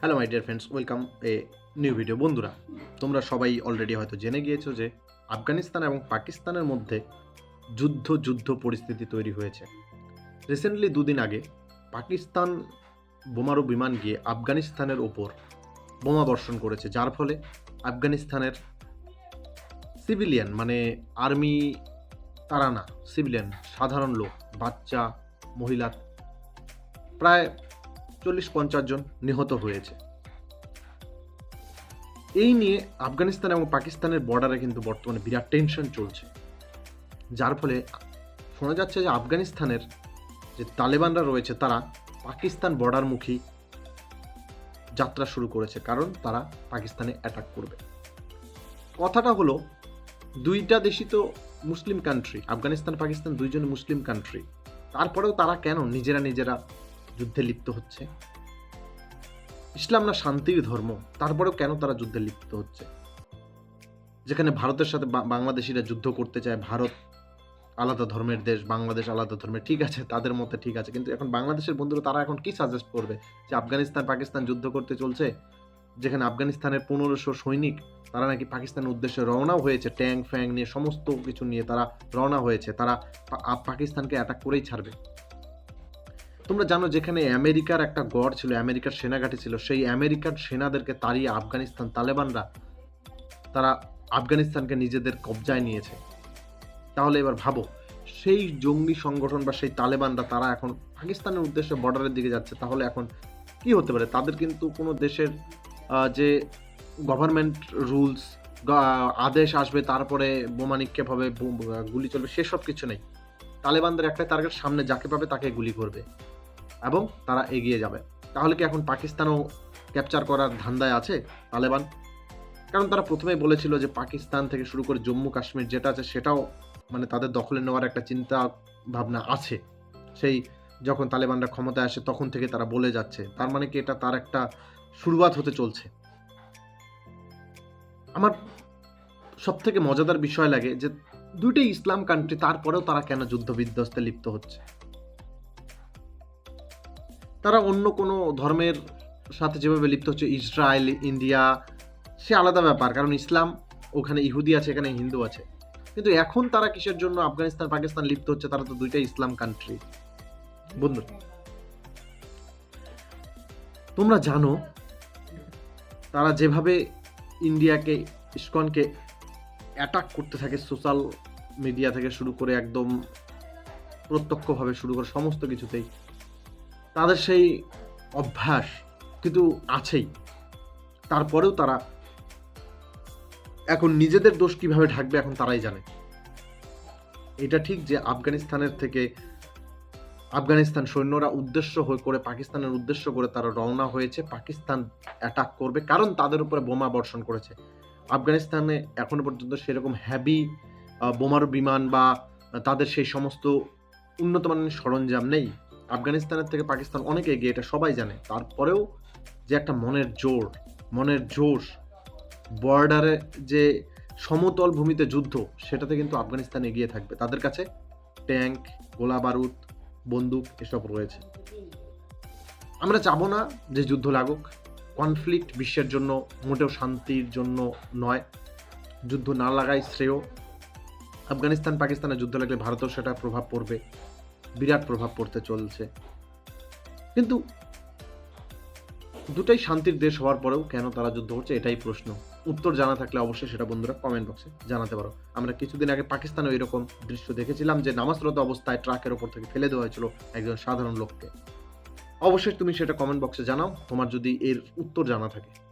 Hello my dear friends welcome a new video বন্ধুরা, তোমরা সবাই অলরেডি হয়তো জেনে গিয়েছো যে আফগানিস্তান এবং পাকিস্তানের মধ্যে যুদ্ধ যুদ্ধ পরিস্থিতি তৈরি হয়েছে। রিসেন্টলি দুদিন আগে পাকিস্তান বোমারু বিমান গিয়ে আফগানিস্তানের ওপর বোমা বর্ষণ করেছে, যার ফলে আফগানিস্তানের সিভিলিয়ান মানে আর্মি তারা না সিভিলিয়ান সাধারণ লোক, বাচ্চা, মহিলা, প্রায় চল্লিশ পঞ্চাশ জন নিহত হয়েছে। এই নিয়ে আফগানিস্তান এবং পাকিস্তানের বর্ডারে কিন্তু বর্তমানে বিরাট টেনশন চলছে। যার ফলে শোনা যাচ্ছে যে আফগানিস্তানের যে তালেবানরা রয়েছে, তারা পাকিস্তান বর্ডারমুখী যাত্রা শুরু করেছে, কারণ তারা পাকিস্তানে অ্যাটাক করবে। কথাটা হলো, দুইটা দেশই তো মুসলিম কান্ট্রি আফগানিস্তান পাকিস্তান দুইজন মুসলিম কান্ট্রি তারপরেও তারা কেন নিজেরা নিজেরা যুদ্ধে লিপ্ত হচ্ছে। ইসলাম না শান্তির ধর্ম, তারপরেও কেন তারা যুদ্ধে লিপ্ত হচ্ছে? যেখানে ভারতের সাথে বাংলাদেশিরা যুদ্ধ করতে চায়, ভারত আলাদা ধর্মের দেশ, বাংলাদেশ আলাদা ধর্মের, ঠিক আছে, তাদের মতে ঠিক আছে। কিন্তু এখন বাংলাদেশের বন্ধুরা, তারা এখন কি সাজেস্ট করবে? যে আফগানিস্তান, পাকিস্তান যুদ্ধ করতে চলছে? যেখানে আফগানিস্তানের পনেরোশো সৈনিক, তারা নাকি পাকিস্তানের উদ্দেশ্যে রওনাও হয়েছে ট্যাঙ্ক ফ্যাং নিয়ে, সমস্ত কিছু নিয়ে তারা রওনা হয়েছে। তারা পাকিস্তানকে অ্যাটাক করেই ছাড়বে। তোমরা জানো যেখানে আমেরিকার একটা গড় ছিল, আমেরিকার সেনাঘাটি ছিল, সেই আমেরিকার সেনাদেরকে তাড়িয়ে আফগানিস্তান তালেবানরা, তারা আফগানিস্তানকে নিজেদের কবজায় নিয়েছে। তাহলে এবার ভাবো, সেই জঙ্গি সংগঠন বা সেই তালেবানরা তারা এখন পাকিস্তানের উদ্দেশ্যে বর্ডারের দিকে যাচ্ছে, তাহলে এখন কি হতে পারে? তাদের কিন্তু কোনো দেশের যে গভর্নমেন্ট রুলস আদেশ আসবে, তারপরে বোমা নিক্ষেপ হবে গুলি চলবে, সেসব কিছু নেই। তালেবানদের একটা টার্গেট সামনে যাকে পাবে তাকে গুলি করবে। এবং তারা এগিয়ে যাবে। তাহলে কি এখন পাকিস্তানও ক্যাপচার করার ধান্দায় আছে তালেবান? কারণ তারা প্রথমেই বলেছিল যে পাকিস্তান থেকে শুরু করে জম্মু কাশ্মীর যেটা আছে সেটাও মানে তাদের দখলে নেওয়ার একটা চিন্তা ভাবনা আছে। সেই যখন তালেবানরা ক্ষমতায় আসে তখন থেকে তারা বলে যাচ্ছে। তার মানে কি এটা তার একটা শুরুয়াত হতে চলছে। আমার সব থেকে মজাদার বিষয় লাগে যে দুইটাই ইসলাম কান্ট্রি তারপরেও তারা কেন যুদ্ধ বিধ্বস্তে লিপ্ত হচ্ছে? তারা অন্য কোনো ধর্মের সাথে যেভাবে লিপ্ত হচ্ছে, ইসরায়েল, ইন্ডিয়া, সে আলাদা ব্যাপার। কারণ ইসলাম ওখানে ইহুদি আছে, এখানে হিন্দু আছে। কিন্তু এখন তারা কিসের জন্য আফগানিস্তান, পাকিস্তান লিপ্ত হচ্ছে, তারা তো দুইটাই ইসলাম কান্ট্রি বন্ধু, তোমরা জানো, তারা যেভাবে ইন্ডিয়াকে, ইস্কনকে অ্যাটাক করতে থাকে সোশ্যাল মিডিয়া থেকে শুরু করে একদম প্রত্যক্ষভাবে শুরু করে সমস্ত কিছুতেই। তাদের সেই অভ্যাস কিন্তু আছেই। তারপরেও তারা এখন নিজেদের দোষ কীভাবে ঢাকবে এখন তারাই জানে। এটা ঠিক যে আফগানিস্তানের থেকে আফগানিস্তান সৈন্যরা উদ্দেশ্য হয়ে করে, পাকিস্তানের উদ্দেশ্য করে তারা রওনা হয়েছে, পাকিস্তান অ্যাটাক করবে, কারণ তাদের উপরে বোমা বর্ষণ করেছে। আফগানিস্তানে এখনও পর্যন্ত সেরকম হ্যাভি বোমার বিমান বা তাদের সেই সমস্ত উন্নত মানের সরঞ্জাম নেই। আফগানিস্তানের থেকে পাকিস্তান অনেক এগিয়ে, এটা সবাই জানে। তারপরেও যে একটা মনের জোর, মনের জোশ বর্ডারে যে সমতল ভূমিতে যুদ্ধ, সেটাতে কিন্তু আফগানিস্তান এগিয়ে থাকবে। তাদের কাছে ট্যাঙ্ক গোলা বারুদ বন্দুক এসব রয়েছে। আমরা চাবো না যে যুদ্ধ লাগুক। কনফ্লিক্ট বিশ্বের জন্য মোটেও শান্তির জন্য নয়। যুদ্ধ না লাগাই শ্রেয়। আফগানিস্তান পাকিস্তানে যুদ্ধ লাগলে ভারতেও সেটা প্রভাব পড়বে। বিরাট প্রভাব পড়তে চলছে। কিন্তু দুটাই শান্তির দেশ হওয়ার পরেও কেন তারা যুদ্ধ করছে এটাই প্রশ্ন। উত্তর জানা থাকলে অবশ্যই সেটা বন্ধুরা কমেন্ট বক্সে জানাতে পারো। আমরা কিছুদিন আগে পাকিস্তানেও এরকম দৃশ্য দেখেছিলাম যে নামাজরত অবস্থায় ট্রাকের ওপর থেকে ফেলে দেওয়া হয়েছিল একজন সাধারণ লোককে। অবশ্যই তুমি সেটা কমেন্ট বক্সে জানাও। তোমার যদি এর উত্তর জানা থাকে।